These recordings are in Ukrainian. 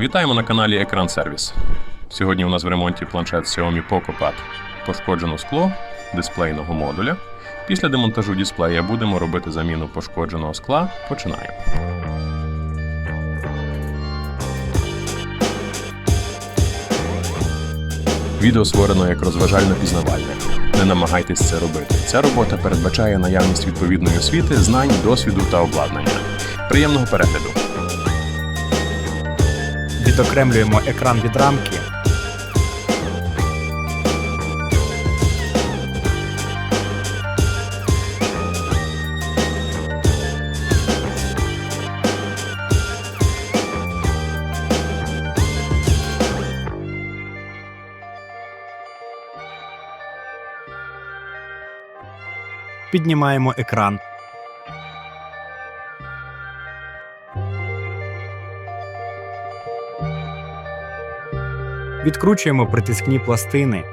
Вітаємо на каналі Екран Сервіс. Сьогодні у нас в ремонті планшет Xiaomi Poco Pad. Пошкоджено скло дисплейного модуля. Після демонтажу дисплея будемо робити заміну пошкодженого скла. Починаємо. Відео створено як розважально-пізнавальне. Не намагайтесь це робити. Ця робота передбачає наявність відповідної освіти, знань, досвіду та обладнання. Приємного перегляду! Відокремлюємо екран від рамки. Піднімаємо екран. Відкручуємо притискні пластини.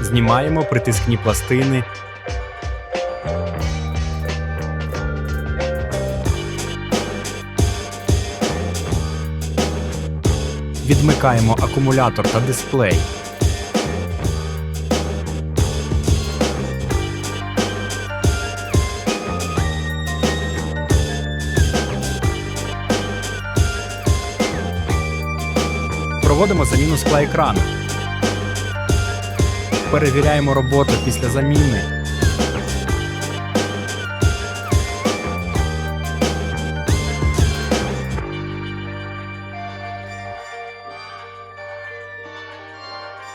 Знімаємо притискні пластини. Відмикаємо акумулятор та дисплей. Проводимо заміну скла екрану. Перевіряємо роботу після заміни.